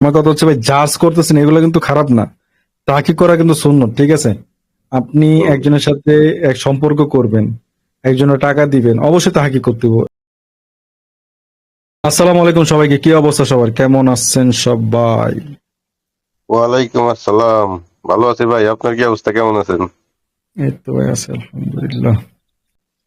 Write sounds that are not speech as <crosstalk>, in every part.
আমার কথা হচ্ছে ভাই জাজ করতেছেন এগুলো কিন্তু খারাপ না। তাকি করা কিন্তু শূন্য ঠিক আছে? আপনি একজনের সাথে এক সম্পর্ক করবেন একজনের টাকা দিবেন অবশ্যই তাহাকি করতে হবে। আসসালামু আলাইকুম সবাইকে কি অবস্থা সবার? কেমন আছেন সবাই? ওয়ালাইকুম আসসালাম। ভালো আছি ভাই আপনার কি অবস্থা? কেমন আছেন? এই তো ভাই আছে আলহামদুলিল্লাহ।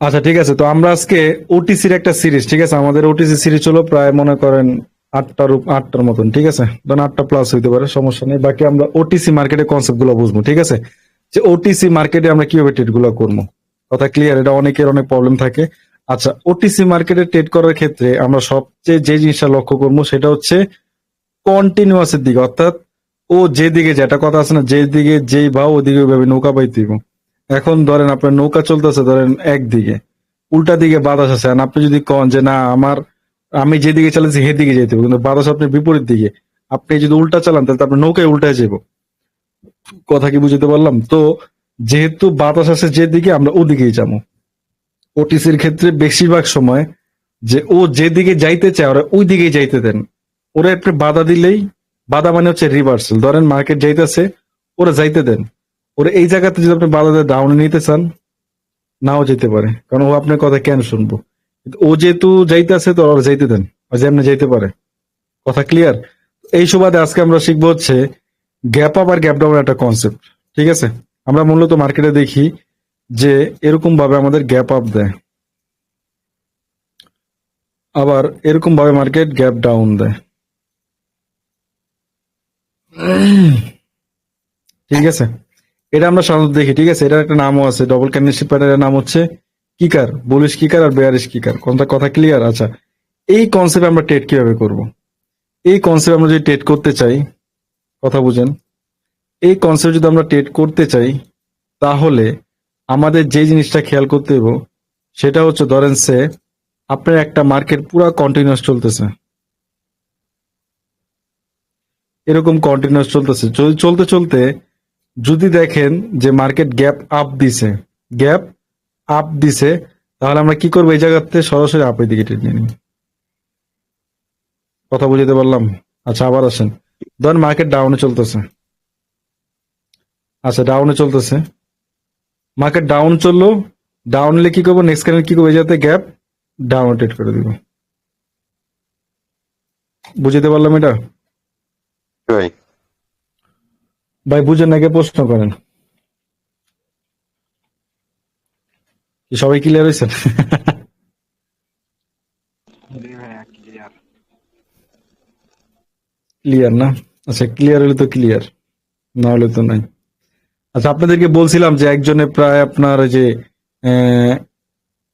আচ্ছা ঠিক আছে তো আমরা আজকে ওটিসির একটা সিরিজ ঠিক আছে? আমাদের ওটিসি সিরিজ হলো প্রায় মনে করেন আটটার আটটার মতন, ঠিক আছে? ধরুন আটটা প্লাস হইতে পারে, সমস্যা নেই। বাকি আমরা ওটিসি মার্কেটের কনসেপ্টগুলো বুঝব, ঠিক আছে? যে ওটিসি মার্কেটে আমরা কীভাবে ট্রেডগুলো করব? কথা ক্লিয়ার এটা অনেকের অনেক প্রবলেম থাকে। আচ্ছা ওটিসি মার্কেটে ট্রেড করার ক্ষেত্রে আমরা সবচেয়ে যে জিনিসটা লক্ষ্য করব, সেটা হচ্ছে কন্টিনিউয়াসের দিকে। অর্থাৎ ও যেদিকে যেটা কথা আছে না, যেদিকে যেই ভাও, ওদিকে ওইভাবে নৌকা পাইতে এখন ধরেন আপনার নৌকা চলতেছে, ধরেন একদিকে। উল্টা দিকে বাতাস আছে। আপনি যদি কন যে, না, আমার আমি যেদিকে চালাচ্ছি সেদিকে যেতে কিন্তু বাতাস আপনার বিপরীত দিকে। আপনি যদি উল্টা চালান, তাহলে আপনার নৌকায় উল্টায় যাব। কথা কি বুঝতে পারলাম? তো যেহেতু বাতাস আছে যেদিকে, আমরা ওদিকেই যাব। ওটিসির ক্ষেত্রে বেশিরভাগ সময় যে ও যেদিকে যাইতে চায়, ওরা ওই দিকেই যাইতে দেন। ওরা আপনি বাধা দিলেই, বাধা মানে হচ্ছে রিভার্সাল ধরেন মার্কেট যাইতেছে, ওরা যাইতে দেন। ওরা এই জায়গাতে যদি আপনি বাধা দিয়ে ডাউনে নিতে চান, নাও যেতে পারে। কারণ ও আপনার কথা কেন শুনব? ও যেহেতু যাইতেছে তো ওরা যাইতে দেন ও যেমনি যাইতে পারে। কথা ক্লিয়ার এই সুবাদে আজকে আমরা শিখব হচ্ছে গ্যাপ আপ আর গ্যাপ ডাউন একটা কনসেপ্ট ঠিক আছে? আমরা মূলত মার্কেটে দেখি যে এরকম ভাবে আমাদের গ্যাপ আপ দেয়। আবার এরকম ভাবে মার্কেট গ্যাপ ডাউন দেয়। ঠিক আছে? এটা আমরা সাধারণত দেখি, ঠিক আছে? এটার একটা নামও আছে ডবল ক্যান্ডেলশিপ প্যাটার্নের নাম হচ্ছে কিকার বুলিশ কিকার আর বেয়ারিশ কিকার কোনটা কথা ক্লিয়ার আচ্ছা এই কনসেপ্ট আমরা টেট কীভাবে করব? এই কনসেপ্ট আমরা যদি টেট করতে চাই, কথা বুঝেন, এই কনসেপ্ট যদি আমরা টেট করতে চাই, তাহলে আমাদের যে জিনিসটা খেয়াল করতে হইব, সেটা হচ্ছে ধরেন সে আপনার একটা মার্কেট পুরো কন্টিনিউয়াস চলতেছে। এরকম কন্টিনিউয়াস চলতেছে। চলতে চলতে যদি দেখেন যে মার্কেট গ্যাপ আপ দিছে গ্যাপ আপ দিছে তাহলে আমরা কি করব? এই জায়গাতে সরাসরি আপের দিকে ট্রেড নিয়ে নিই। কথা বুঝতে পারলাম? আচ্ছা আবার আসেন। ধরেন মার্কেট ডাউনে চলতেছে। আচ্ছা ডাউনে চলতেছে। মার্কেট ডাউন চলল ডাউন হলে কি করব? নেক্সট ক্যান্ডেল কি করব? এই যাতে গ্যাপ ডাউন ট্রেড করে দিব। বুঝতে পারলাম এটা? ভাই। ভাই বুঝেন নাকি প্রশ্ন করেন। সবাই ক্লিয়ার হয়েছেন? ক্লিয়ার না? আচ্ছা ক্লিয়ার হলে তো ক্লিয়ার না হলে তো নাই। আচ্ছা আপনাদেরকে বলছিলাম যে একজনে প্রায় আপনার ওই যে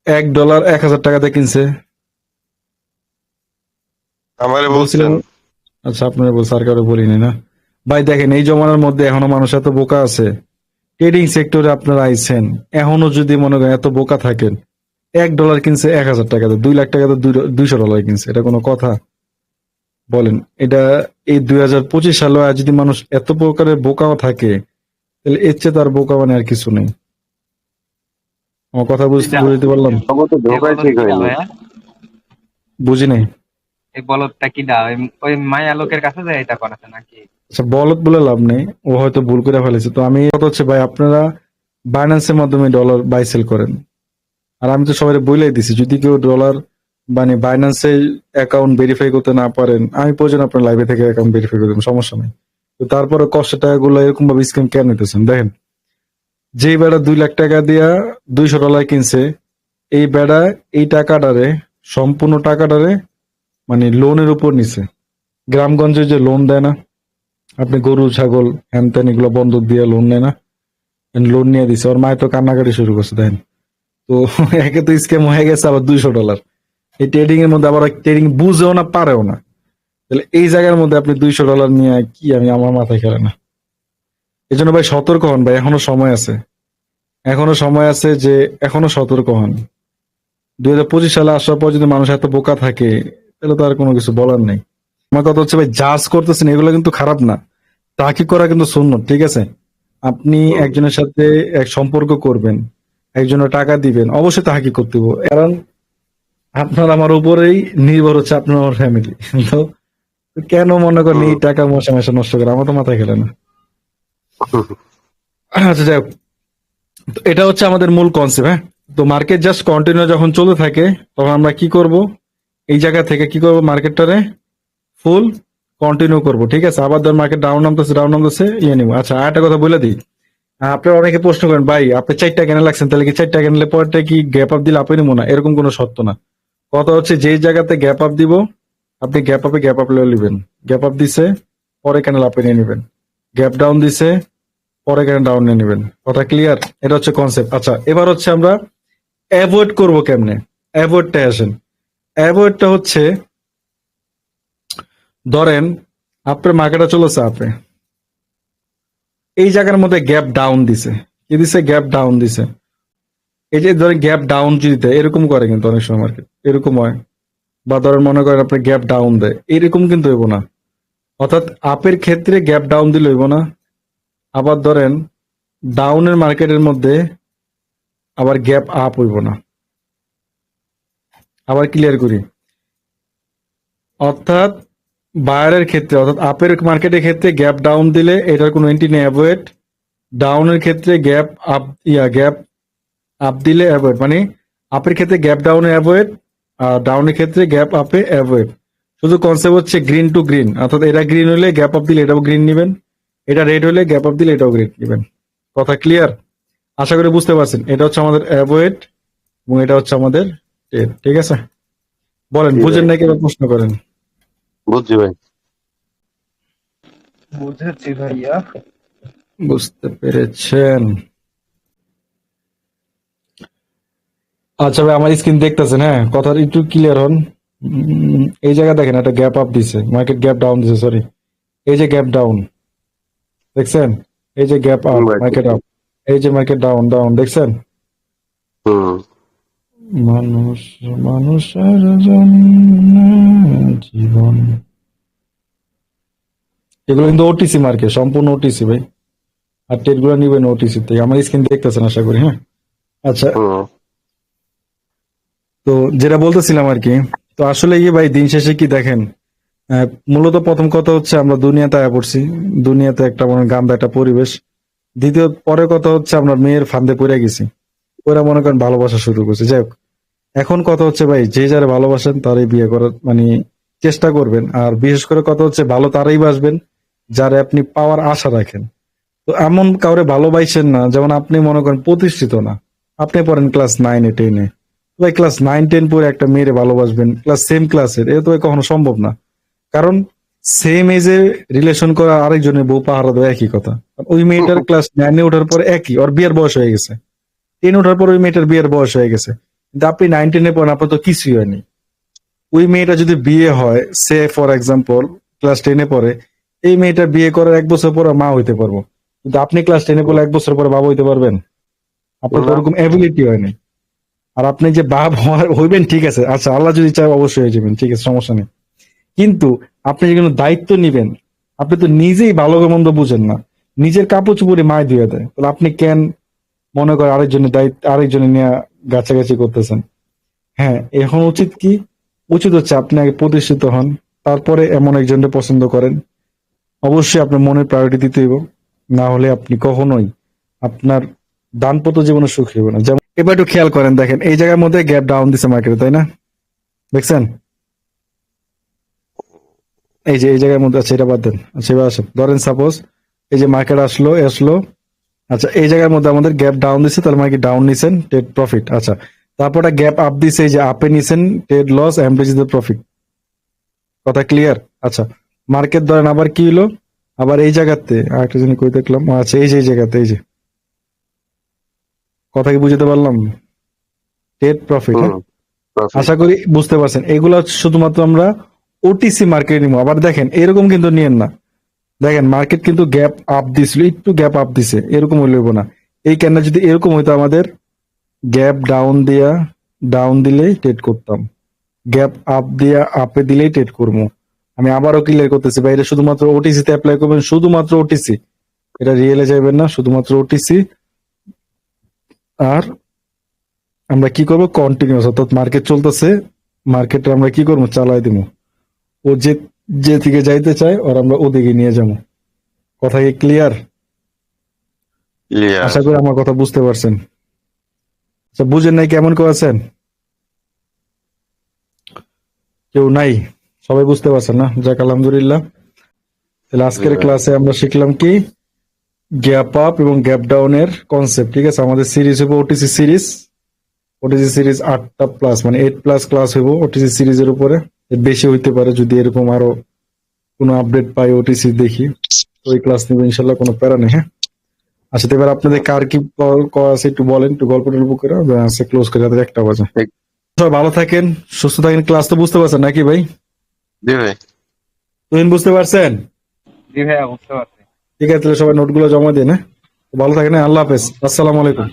এক ডলার এক হাজার টাকাতে কিনছে। আমারে বলছিলেন আচ্ছা আপনারা বলছে আর কারও বলিনি না। ভাই দেখেন এই জমানার মধ্যে এখনও মানুষ এত বোকা আছে। ট্রেডিং সেক্টরে আপনারা আইছেন এখনও যদি মনে করেন এত বোকা থাকেন এক ডলার কিনছে এক হাজার টাকাতে দুই লাখ টাকাতে দুই- দুইশো ডলার কিনছে এটা কোনো কথা? বলেন এটা এই দুই হাজার পঁচিশ সালে যদি মানুষ এত প্রকারের বোকাও থাকে তাহলে এর চেয়ে তার বোকা মানে আর কিছু নেই। আমার কথা বুঝতে বুঝতে পারলাম? বুঝি নাই বলদটা কি না ওই- মায়া লোকের কাছে যায় এটা করাতে নাকি? আচ্ছা বলত বলে লাভ নেই। ও হয়তো ভুল করে ফেলেছে। তো আমি কথা হচ্ছে ভাই, আপনারা বাইন্যান্সের মাধ্যমে ডলার বাই সেল করেন। আর আমি তো সবাই বলেই দিছি, যদি কেউ ডলার মানে বাইন্যান্সে অ্যাকাউন্ট ভেরিফাই করতে না পারেন, আমি প্রয়োজন আপনার লাইভে থেকে অ্যাকাউন্ট ভেরিফাই করে দেবো, সমস্যা নেই। তো তারপরে কষ্টের টাকাগুলো এরকম ভাবে স্ক্যাম কেন নিতেছেন? দেখেন, যেই বেড়া দুই লাখ টাকা দিয়া দুইশো ডলার কিনছে, এই বেড়া এই টাকাটারে, সম্পূর্ণ টাকাটারে মানে লোনের উপর নিছে। গ্রামগঞ্জে যে লোন দেয় না, আপনি গরু, ছাগল হ্যান ত্যান এগুলো বন্ধক দিয়ে লোন নেয় না। লোন নিয়ে দিছে। ওর মায়ের তো কান্নাকাটি শুরু করছে, দেখেন। তো <laughs> একে তো স্ক্যাম হয়ে গেছে, আবার দুইশো ডলার এই ট্রেডিং এর মধ্যে আবার ট্রেডিং বুঝেও না, পারেও না। তাহলে এই জায়গার মধ্যে আপনি দুইশো ডলার নিয়ে কি আমি আমার মাথায় খেলে না। এই জন্য ভাই সতর্ক হন ভাই, এখনও সময় আছে। এখনও সময় আছে যে এখনও সতর্ক হন। দুই হাজার পঁচিশ সালে আসার পর যদি মানুষ এত বোকা থাকে তাহলে তো আর কোনো কিছু বলার নেই। আমার কথা হচ্ছে ভাই জাজ করতেছেন এগুলো কিন্তু খারাপ না। তাকি করা কিন্তু শূন্য ঠিক আছে? আপনি একজনের সাথে এক সম্পর্ক করবেন একজনের টাকা দিবেন অবশ্যই তাহাকি করতে কারণ আপনার আমার উপরেই নির্ভর হচ্ছে আপনার আমার ফ্যামিলি তো কেন মনে করেন এই টাকা মশা মেশা নষ্ট করে? আমার তো মাথায় খেলে না। আচ্ছা যাই হোক। এটা হচ্ছে আমাদের মূল কনসেপ্ট হ্যাঁ? তো মার্কেট জাস্ট কন্টিনিউ যখন চলতে থাকে তখন আমরা কি করব? এই জায়গা থেকে কি করব মার্কেটটারে ফুল কন্টিনিউ করব, ঠিক আছে? আবার ধর মার্কেট ডাউন নামতেছে ডাউন নামতেছে ইয়ে নিব। আচ্ছা আর একটা কথা বলে দিই। আপনারা অনেকে প্রশ্ন করেন, ভাই, আপনি চারটা কেনা লাগছেন, তাহলে কি চারটা কেনলে পরটা কি গ্যাপ আপ দিলে আপনি নিবো না? এরকম কোনো শর্ত না। কথা হচ্ছে যেই জায়গাতে গ্যাপ আপ দিব, আপনি গ্যাপ আপে গ্যাপ আপ নেবেন গ্যাপ আপ দিছে, পরে ক্যানেল আপে নিয়ে নেবেন। গ্যাপ ডাউন দিছে, পরে ক্যানেল ডাউন নিয়ে নেবেন। কথা ক্লিয়ার এটা হচ্ছে কনসেপ্ট আচ্ছা এবার হচ্ছে আমরা অ্যাভয়েড করব কেমনে? অ্যাভয়েডটা আসেন। অ্যাভয়েডটা হচ্ছে, ধরেন আপনার মার্কেটে চলেছে আপে এই জায়গার মধ্যে গ্যাপ ডাউন দিছে। কি দিছে? গ্যাপ ডাউন দিছে। এই যে ধরেন গ্যাপ ডাউন যদি দেয়, এরকম করে কিন্তু অনেক সময় মার্কেট। এরকম হয়। বা ধরেন মনে করেন আপনি গ্যাপ ডাউন দেয়, এরকম কিন্তু হইব না। অর্থাৎ আপের ক্ষেত্রে গ্যাপ ডাউন দিলে হইব না। আবার ধরেন, ডাউনের মার্কেটের মধ্যে আবার গ্যাপ আপ হইব না। আবার ক্লিয়ার করি। অর্থাৎ বায়ারের ক্ষেত্রে, অর্থাৎ আপের মার্কেটের ক্ষেত্রে গ্যাপ ডাউন দিলে এটার কোনো এন্ট্রি নেই অ্যাভয়েড ডাউনের ক্ষেত্রে গ্যাপ আপ ইয়া গ্যাপ আপ দিলে অ্যাভয়েড মানে আপের ক্ষেত্রে গ্যাপ ডাউনে অ্যাভয়েড আর ডাউনের ক্ষেত্রে গ্যাপ আপে অ্যাভয়েড শুধু কনসেপ্ট হচ্ছে গ্রিন টু গ্রিন অর্থাৎ এটা গ্রিন হলে গ্যাপ আপ দিলে এটাও গ্রিন নেবেন। এটা রেড হলে গ্যাপ আপ দিলে এটাও গ্রিন নেবেন। কথা ক্লিয়ার আশা করি বুঝতে পারছেন। এটা হচ্ছে আমাদের অ্যাভয়েড এবং এটা হচ্ছে আমাদের ঠিক আছে। বলেন বুঝেন নাকি এবার প্রশ্ন করেন? বুঝছি ভাই। বুঝেছি ভাইয়া। বুঝতে পেরেছেন। আচ্ছা ভাই আমার স্ক্রিন দেখতেছেন হ্যাঁ? কথা একটু ক্লিয়ার হন। উম, এই জায়গা দেখেন একটা গ্যাপ আপ দিছে। মার্কেট গ্যাপ ডাউন দিছে সরি এই যে গ্যাপ ডাউন দেখছেন? এই যে গ্যাপ আপ মার্কেট আপ এই যে মার্কেট ডাউন ডাউন দেখছেন? হুম। মানুষ মানুষের জন্য জীবন। এগুলো কিন্তু ওটিসি মার্কেট সম্পূর্ণ ওটিসি ভাই। আর টেটগুলো নিবেন ওটিসি থেকে আমার স্ক্রিন দেখতেছেন আশা করি হ্যাঁ? আচ্ছা। তো যেটা বলতেছিলাম আর কি তো আসলে কি ভাই দিন শেষে কি দেখেন? মূলত প্রথম কথা হচ্ছে আমরা দুনিয়াতে আয়া পড়ছি। দুনিয়াতে একটা মনে গান্দা একটা পরিবেশ। দ্বিতীয় পরে কথা হচ্ছে আমরা মেয়ের ফান্দে পড়ে গেছি। ওরা মনে করেন ভালোবাসা শুরু করছে। যাই হোক এখন কথা হচ্ছে ভাই যে যারা ভালোবাসেন তারাই বিয়ে করার মানে চেষ্টা করবেন। আর বিশেষ করে কথা হচ্ছে ভালো তারাই বাসবেন যারা আপনি পাওয়ার আশা রাখেন। তো এমন কাউরে ভালোবাসেন না যেমন আপনি মনে করেন প্রতিষ্ঠিত না। আপনি পড়েন ক্লাস নাইনে টেনে ভাই ক্লাস নাইন টেন পরে একটা মেয়েরে ভালোবাসবেন ক্লাস সেম ক্লাসের এ তো কখনো সম্ভব না। কারণ সেম এজে রিলেশন করা আরেকজনের বউ পাহারা দেওয়া একই কথা। ওই মেয়েটার <laughs> ক্লাস নাইনে ওঠার পর একই ওর বিয়ের বয়স হয়ে গেছে। টেন ওঠার পর ওই মেয়েটার বিয়ের বয়স হয়ে গেছে। কিন্তু আপনি নাইন টেনে পড়েন আপনার তো কিছুই হয়নি। ওই মেয়েটা যদি বিয়ে হয় সে ফর এক্সাম্পল ক্লাস টেনে পড়ে এই মেয়েটা বিয়ে করার এক বছর পরে মা হইতে পারব। কিন্তু আপনি ক্লাস টেনে পড়লে এক বছর পরে বাবা হইতে পারবেন? আপনার তো ওরকম অ্যাবিলিটি হয়নি। আর আপনি যে বাপ হওয়ার- হইবেন ঠিক আছে। আচ্ছা আল্লাহ যদি চায় অবশ্যই হয়ে যাবেন ঠিক আছে সমস্যা নেই। কিন্তু আপনি যে কোনো দায়িত্ব নিবেন আপনি তো নিজেই ভালো মন্দ বুঝেন না। নিজের কাপড় চুপড়ে মায় ধুয়ে দেয়। তাহলে আপনি কেন মনে করে আরেকজনের দায়িত্ব, আরেকজনের নিয়ে গাছাগাছি করতেছেন। হ্যাঁ এখন উচিত কি? উচিত হচ্ছে আপনি আগে প্রতিষ্ঠিত হন, তারপরে এমন একজনকে পছন্দ করেন। অবশ্যই আপনার মনের প্রায়োরিটি দিতে হইব, না হলে আপনি কখনোই আপনার দানপত জীবনে সুখী হবে না। যেমন এবার একটু খেয়াল করেন, দেখেন, এই জায়গার মধ্যে গ্যাপ ডাউন দিছে মার্কেটে তাই না? দেখছেন? এই যে, এই জায়গার মধ্যে আছে, এটা বাদ দেন। আচ্ছা এবার আসেন। ধরেন সাপোজ এই যে মার্কেট আসলো আসলো আচ্ছা এই জায়গার মধ্যে আমাদের গ্যাপ ডাউন দিছে তাহলে মানে কি ডাউন নিছেন টেড প্রফিট আচ্ছা তারপর গ্যাপ আপ দিছে এই যে আপে নিছেন টেড লস অ্যামরেজ দ্য প্রফিট কথা ক্লিয়ার আচ্ছা মার্কেট ধরেন আবার কি হলো? আবার এই জায়গাতে আরেকটা জিনিস কই দেখলাম? আচ্ছা এই যে এই জায়গাতে এই যে। কথা কি বুঝতে পারলাম? টেড প্রফিট হ্যাঁ. আশা করি বুঝতে পারছেন। এগুলো শুধুমাত্র আমরা ওটিসি মার্কেটে নিবো। আবার দেখেন এরকম কিন্তু নিয়েন না। দেখেন মার্কেট কিন্তু গ্যাপ আপ দিছিল, একটু গ্যাপ আপ দিছে, এরকম হইলেব না। এই কেননা যদি এরকম হইতো আমাদের গ্যাপ ডাউন দিয়া ডাউন দিলেই ট্রেড করতাম। গ্যাপ আপ দিয়া আপে দিলেই ট্রেড করব। আমি আবারও ক্লিয়ার করতেছি ভাই, এটা শুধুমাত্র ওটিসি তে অ্যাপ্লাই করবেন, শুধুমাত্র ওটিসি এটা রিয়েলে যাবেন না, শুধুমাত্র ওটিসি আর আমরা কি করব? কন্টিনিউস অর্থাৎ মার্কেট চলতেছে মার্কেটে আমরা কি করব? চালাই দিব। ও যে যে দিকে যাইতে চাই ওর আমরা ওদিকে নিয়ে যাব। কথা কি ক্লিয়ার আশা করি আমার কথা বুঝতে পারছেন। আচ্ছা বুঝেন নাই কেমন কেউ আছেন? কেউ নাই? সবাই বুঝতে পারছেন না? যাক আলহামদুলিল্লাহ। তাহলে আজকের ক্লাসে আমরা শিখলাম কি? গ্যাপ আপ এবং গ্যাপ ডাউন এর কনসেপ্ট ঠিক আছে? আমাদের সিরিজ হবে ওটিসি সিরিজ ওটিসি সিরিজ আটটা প্লাস মানে এইট প্লাস ক্লাস হইব ওটিসি সিরিজের উপরে। বেশি হইতে পারে যদি এরকম আরও কোনো আপডেট পাই ওটিসি দেখি তো ওই ক্লাস নিবো ইনশাল্লাহ কোনো প্যারা নেই হ্যাঁ? আচ্ছা এবার আপনাদের কার কি কল আছে একটু বলেন একটু গল্প টল্প করে আছে ক্লোজ করে যাতে একটা বাজে। সবাই ভালো থাকেন সুস্থ থাকেন ক্লাস তো বুঝতে পারছেন নাকি ভাই? জি ভাই। তুহিন বুঝতে পারছেন? জি ভাইয়া বুঝতে পারছি। ঠিক আছে তাহলে সবাই নোটগুলো জমা দিন হ্যাঁ? ভালো থাকেন হ্যাঁ? আল্লাহ হাফেজ আসসালামু আলাইকুম।